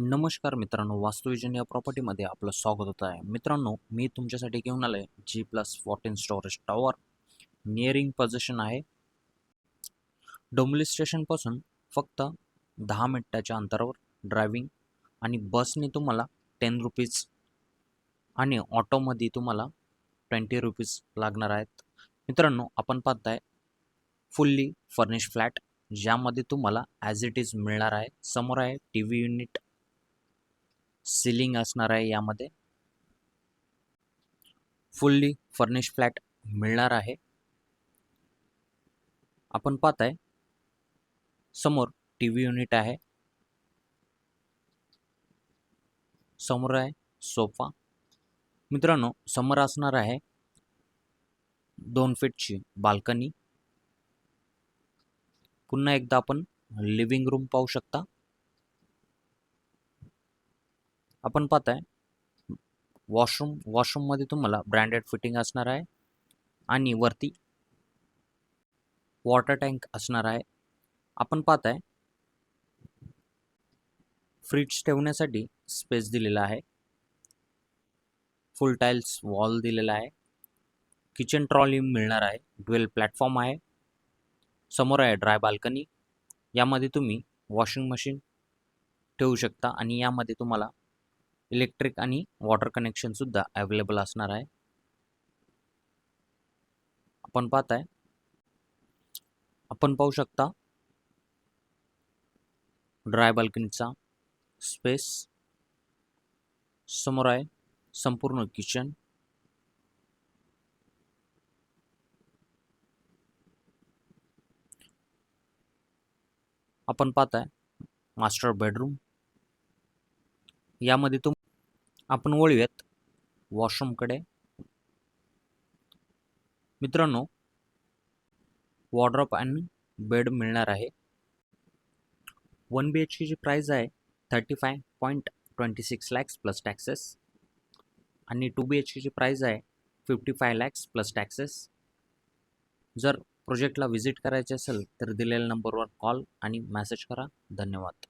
नमस्कार मित्रांनो वास्तुविजन या प्रॉपर्टीमध्ये आपलं स्वागत होत आहे. मित्रांनो मी तुमच्यासाठी घेऊन आलो आहे G plus fourteen storage tower nearing position आहे डोंबली स्टेशनपासून फक्त दहा मिनटाच्या अंतरावर ड्रायविंग आणि बसने तुम्हाला टेन रुपीज आणि ऑटोमध्ये तुम्हाला ट्वेंटी रुपीज लागणार आहेत. मित्रांनो आपण पाहताय फुल्ली फर्निश फ्लॅट ज्यामध्ये तुम्हाला ॲज इट इज मिळणार आहे. समोर आहे टी व्ही युनिट सिलिंग असणार आहे यामध्ये. फुल्ली फर्निश फ्लॅट मिळणार आहे. आपण पाहताय समोर टी व्ही युनिट आहे. समोर आहे सोफा मित्रांनो समोर असणार आहे दोन फीटची बाल्कनी पुन्हा एकदा आपण लिव्हिंग रूम पाहू शकता. आपण पाहताय वॉशरूम वॉशरूममध्ये तुम्हाला ब्रँडेड फिटिंग असणार आहे आणि वरती वॉटर टँक असणार आहे. आपण पाहताय फ्रीज ठेवण्यासाठी स्पेस दिलेला आहे. फुल टाईल्स वॉल दिलेला आहे. किचन ट्रॉली मिळणार आहे. ड्वेल प्लॅटफॉर्म आहे. समोर आहे ड्राय बाल्कनी. यामध्ये तुम्ही वॉशिंग मशीन ठेवू शकता आणि यामध्ये तुम्हाला इलेक्ट्रिक आणि वॉटर कनेक्शनसुद्धा अवेलेबल असणार आहे. आपण पाहताय. आपण पाहू शकता. ड्राय बाल्कनीचा स्पेस समोर आहे संपूर्ण किचन आपण पाहताय मास्टर बेडरूम यामध्ये तुम आपण वळूयात वॉशरूमकडे मित्रांनो वॉर्ड्रॉप आणि बेड मिळणार आहे. वन बी एच केची प्राईज आहे thirty five point twenty six lakhs plus taxes आणि टू बी एच केची प्राईज आहे fifty five lakhs plus taxes जर प्रोजेक्टला व्हिजिट करायचे असेल तर दिलेल्या नंबरवर कॉल आणि मॅसेज करा. धन्यवाद.